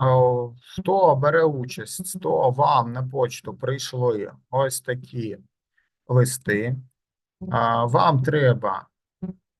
О, Хто бере участь, то вам на почту прийшли ось такі листи. Вам треба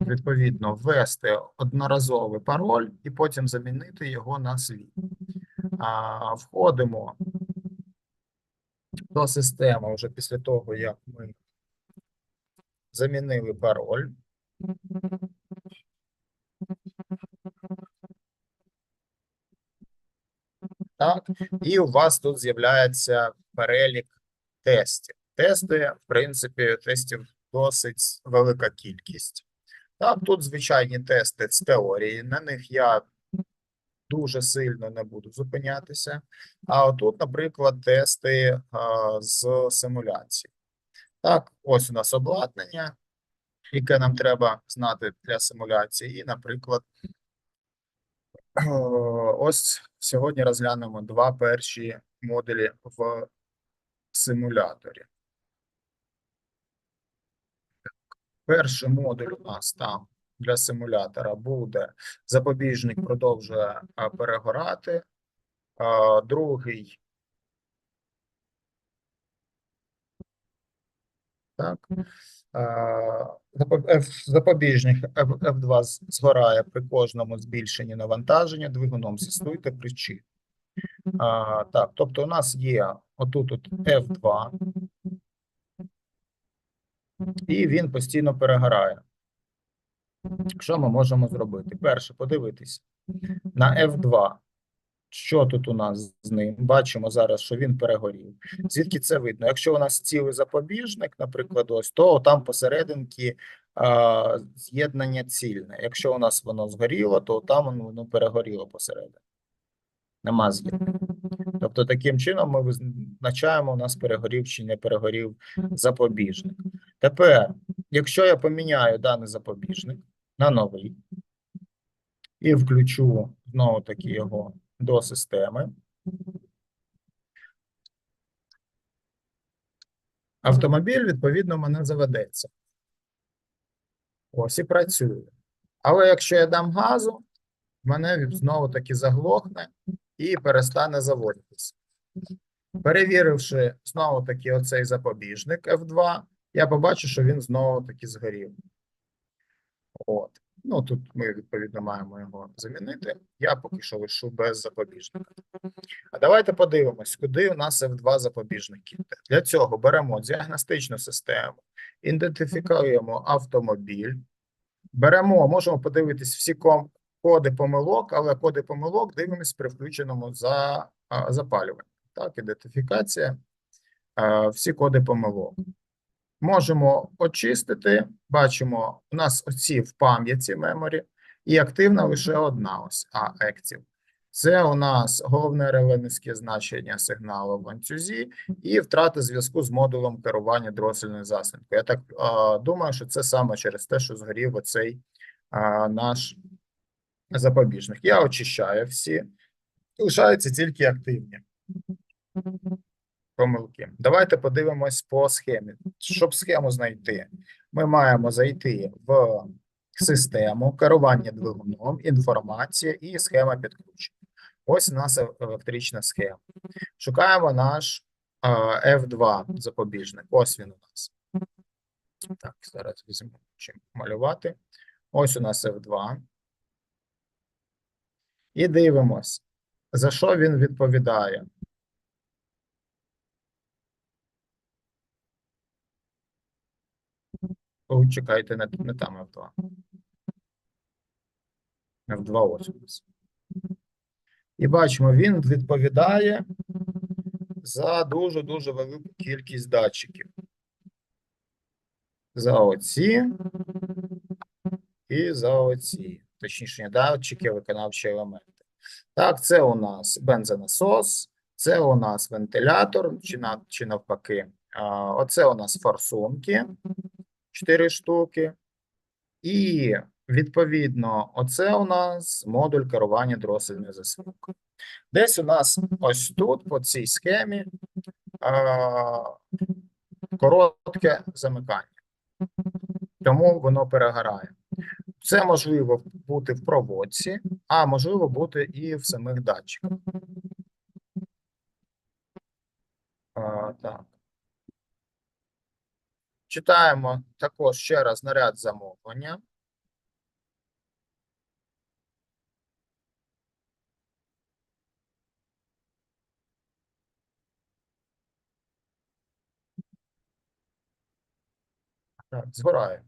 відповідно ввести одноразовий пароль і потім замінити його на свій. Входимо до системи вже після того, як ми замінили пароль. Так, і у вас тут з'являється перелік тестів. Тести, в принципі, тестів досить велика кількість. Так, тут звичайні тести з теорії, на них я дуже сильно не буду зупинятися. А отут, наприклад, тести а, з симуляції. Так, ось у нас обладнання, яке нам треба знати для симуляції. І, наприклад, ось сьогодні розглянемо два перші модулі в симуляторі. Перший модуль у нас там для симулятора буде запобіжник продовжує перегорати. Другий. Так. А, запо- F- Запобіжник F- F2 згорає при кожному збільшенні навантаження двигуном. З'ясуйте причину. А, Так, тобто у нас є отут от F2, і він постійно перегорає. Що ми можемо зробити? Перше, подивитись на F2. Що тут у нас з ним? Бачимо зараз, що він перегорів. Звідки це видно? Якщо у нас цілий запобіжник, наприклад, ось, то там посерединки а, з'єднання цільне. Якщо у нас воно згоріло, то там воно, перегоріло посередині. Нема з'єднання. Тобто таким чином ми визначаємо, у нас перегорів чи не перегорів запобіжник. Тепер, якщо я поміняю даний запобіжник на новий і включу знову таки його до системи, автомобіль, відповідно, мене заведеться. Ось і працює. Але якщо я дам газу, мене знову таки заглохне і перестане заводитися. Перевіривши знову таки оцей запобіжник F2, я побачу, що він знову таки згорів. От. Ну, тут ми, відповідно, маємо його замінити. Я поки що лишу без запобіжника. А давайте подивимось, куди у нас F2 запобіжники. Для цього беремо діагностичну систему, ідентифікуємо автомобіль, беремо, можемо подивитись всі коди помилок, але коди помилок дивимось при включеному за, запалюванні. Так, ідентифікація, всі коди помилок. Можемо очистити, бачимо, у нас оці в пам'яті меморі, і активна лише одна ось а active. Це у нас головне реле значення сигналу в ланцюзі і втрата зв'язку з модулем керування дроссельною засідкою. Я так а, думаю, що це саме через те, що згорів оцей а, наш запобіжник. Я очищаю всі, лишаються тільки активні помилки. Давайте подивимось по схемі. Щоб схему знайти, ми маємо зайти в систему керування двигуном, інформація і схема підключення. Ось у нас електрична схема. Шукаємо наш е, F2 запобіжник. Ось він у нас. Так, зараз візьму чим малювати. Ось у нас F2. І дивимось, за що він відповідає. Чекайте, не, не там F2. F2 ось у нас. І бачимо, він відповідає за дуже-дуже велику кількість датчиків. За оці і за оці. Точніше, датчики, виконавчі елементи. Так, це у нас бензонасос, це у нас вентилятор, чи, на, чи навпаки. Оце у нас форсунки. 4 штуки. І відповідно, оце у нас модуль керування дроссельною засилкою. Десь у нас ось тут, по цій схемі, коротке замикання. Тому воно перегорає. Це можливо бути в проводці, а можливо бути і в самих датчиках. А, так. Читаємо також ще раз наряд замовлення. Так, згорає.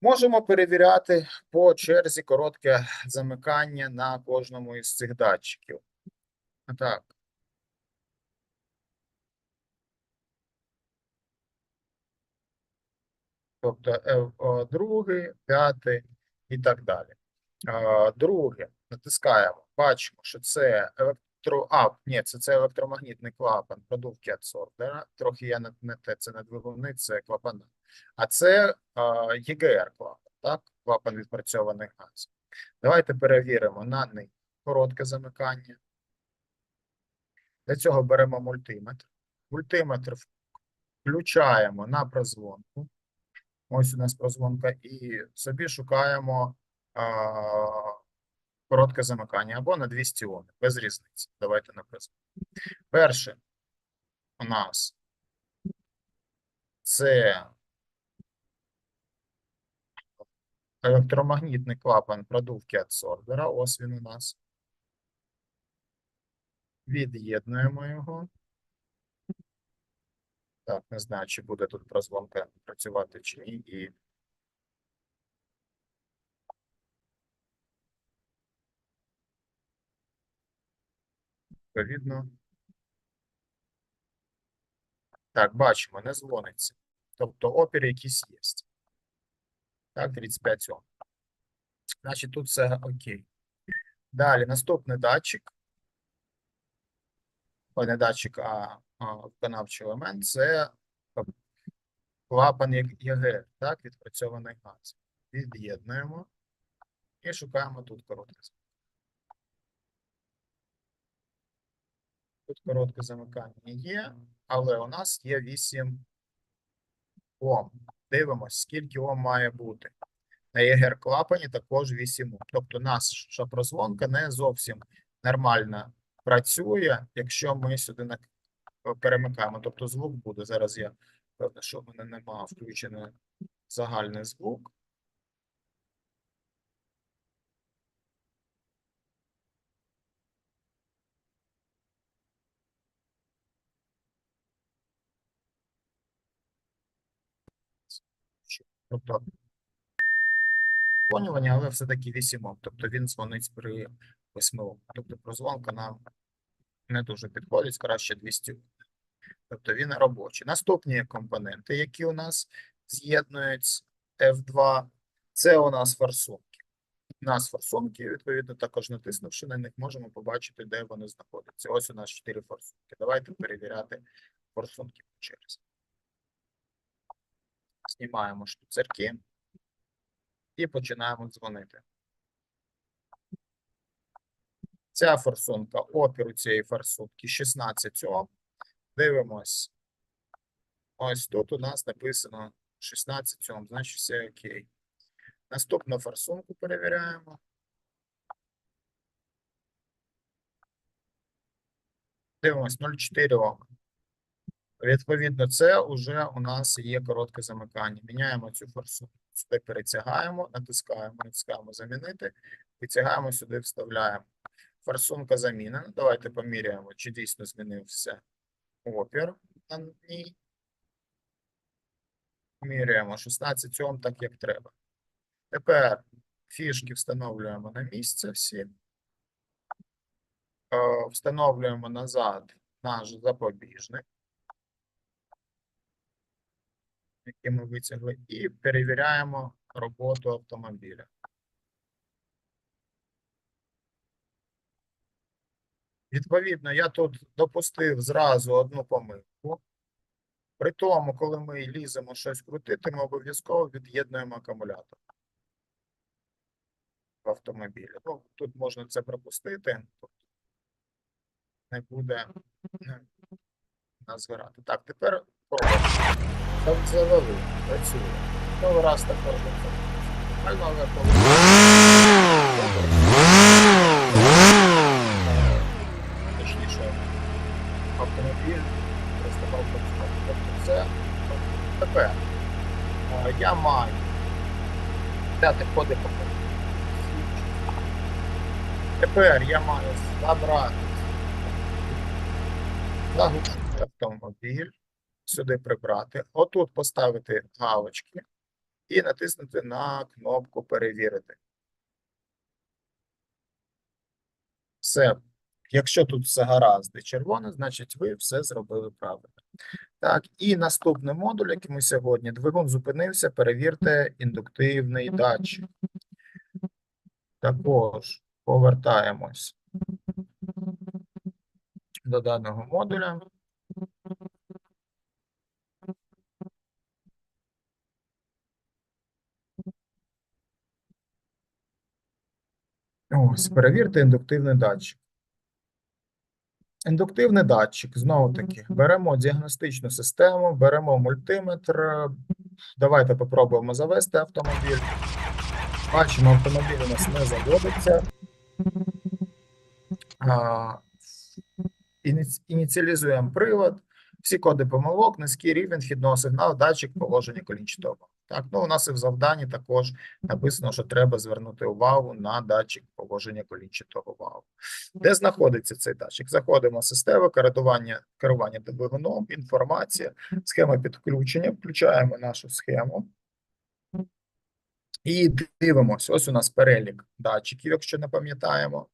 Можемо перевіряти по черзі коротке замикання на кожному із цих датчиків. Так. Тобто е, о, другий, п'ятий і так далі. Е, Друге, натискаємо, бачимо, що це електро... А, ні, це, це електромагнітний клапан, продувки адсорбера. Трохи я не, те, це не двигуни, це клапана. А це е, ЄГР клапан, так? Клапан відпрацьованих газів. Давайте перевіримо на них коротке замикання. Для цього беремо мультиметр. Мультиметр включаємо на прозвонку. Ось у нас прозвонка, і собі шукаємо а, коротке замикання або на 200 Ом, без різниці. Давайте на. Перше у нас це електромагнітний клапан продувки адсорбера. Ось він у нас. Від'єднуємо його. Так, не знаю, чи буде тут прозвонка працювати чи ні. І відповідно. Так, бачимо, не дзвониться. Тобто опір якийсь є. Так, 35 Ом. Значить, тут все окей. Далі, наступний датчик. Ой, не датчик, а, а виконавчий елемент це клапан ЄГР, так, відпрацьований газ. Від'єднуємо і шукаємо тут коротке замикання. Тут коротке замикання є, але у нас є 8 Ом. Дивимось, скільки Ом має бути. На ЄГР клапані також 8 Ом. Тобто наша прозвонка не зовсім нормально працює, якщо ми сюди перемикаємо. Тобто звук буде. Зараз я певно, що в мене немає включений загальний звук. Тобто дзвонювання, але все-таки 8 Ом. Тобто він дзвонить при 8 Ом. Тобто прозвонка нам не дуже підходить, краще 200 Ом. Тобто він робочий. Наступні компоненти, які у нас з'єднують F2, це у нас форсунки. У нас форсунки, відповідно, також натиснувши на них, можемо побачити, де вони знаходяться. Ось у нас 4 форсунки. Давайте перевіряти форсунки черзі. Знімаємо штуцерки і починаємо дзвонити. Ця форсунка, опір у цієї форсунки 16 Ом. Дивимось. Ось тут у нас написано 16 Ом, значить все окей. Наступну форсунку перевіряємо. Дивимось 0,4 Ом. Відповідно, це вже у нас є коротке замикання. Міняємо цю форсунку. Сюди перетягаємо, натискаємо, натискаємо замінити, витягаємо сюди, вставляємо. Форсунка замінена. Давайте поміряємо, чи дійсно змінився опір на ній. Міряємо 16 Ом так, як треба. Тепер фішки встановлюємо на місце всі. Е, Встановлюємо назад наш запобіжник, який ми витягли, і перевіряємо роботу автомобіля. Відповідно, я тут допустив зразу одну помилку. При тому, коли ми ліземо щось крутити, ми обов'язково від'єднуємо акумулятор в автомобілі. Ну, тут можна це пропустити, не буде нас згорати. Так, тепер пробуємо. Так завели, працює. Новий раз також. нормально, але коли точніше автомобіль переставав працювати. Тобто це тепер е, я маю взяти коди по. Тепер я маю забрати заглушити автомобіль, сюди прибрати, отут поставити галочки і натиснути на кнопку перевірити. Все. Якщо тут все гаразд і червоне, значить ви все зробили правильно. Так, і наступний модуль, який ми сьогодні, двигун зупинився, перевірте індуктивний датчик. Також повертаємось до даного модуля. Ось, перевірте індуктивний датчик. Індуктивний датчик, знову таки, беремо діагностичну систему, беремо мультиметр. Давайте попробуємо завести автомобіль. Бачимо, автомобіль у нас не заводиться. Ініціалізуємо привод. Всі коди помилок, низький рівень вхідного сигналу, датчик положення колінчатого. Так, ну у нас і в завданні також написано, що треба звернути увагу на датчик положення колінчатого валу. Де знаходиться цей датчик? Заходимо в систему керування, керування двигуном, інформація, схема підключення, включаємо нашу схему. І дивимося, ось у нас перелік датчиків, якщо не пам'ятаємо.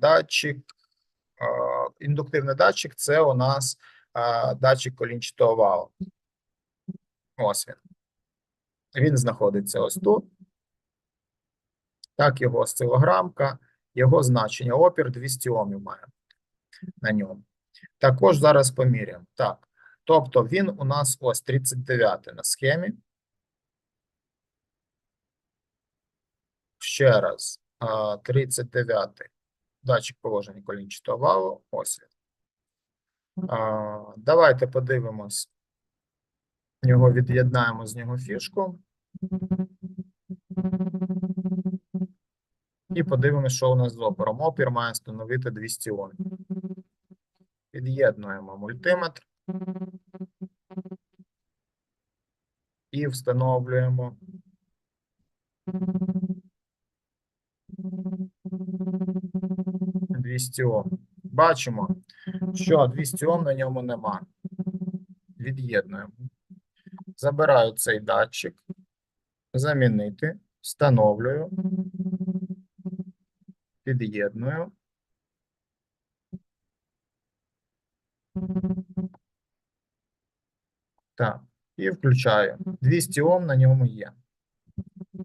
Датчик, індуктивний датчик це у нас е, датчик колінчатого валу. Ось він. Він знаходиться ось тут. Так, його осцилограмка, його значення опір 200 Омів має на ньому. Також зараз поміряємо. Так, тобто він у нас ось 39 на схемі. Ще раз, а, 39 датчик положення колінчатого валу. Ось він. А, Давайте подивимось. Його від'єднаємо з нього фішку. І подивимось, що у нас з опором. Опір має становити 200 Ом. Під'єднуємо мультиметр. І встановлюємо 200 Ом. Бачимо, що 200 Ом на ньому нема. Від'єднуємо. Забираю цей датчик. Замінити. Встановлюю. Під'єдную. Так, і включаю. 200 Ом на ньому є.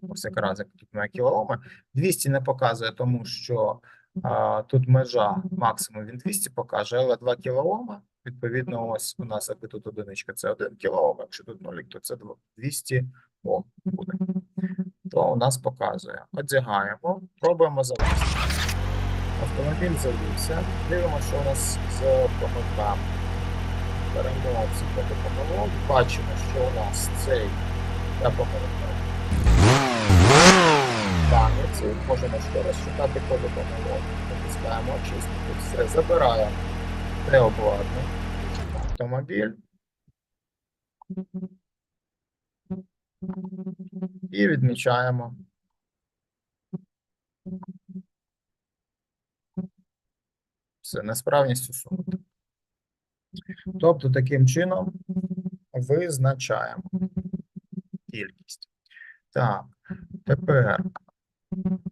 Ось якраз як тут на кілооми. 200 не показує, тому що тут межа максимум він 200 покаже, але 2 кілоома. Відповідно, ось у нас, якби тут одиничка, це 1 кілоом, якщо тут нолік, то це 200 Ом буде. То у нас показує. Одягаємо, пробуємо завести. Автомобіль завівся. Дивимося, що у нас з помилками. Беремо коди помилок. Бачимо, що у нас цей помилка. Пам'яті. Можемо ще раз шукати коди помилок. Натискаємо очистити. Все, забираємо обладнання. Автомобіль. І відмічаємо. Все, несправність усунути. Тобто, таким чином визначаємо кількість. Так, тепер Mm-hmm.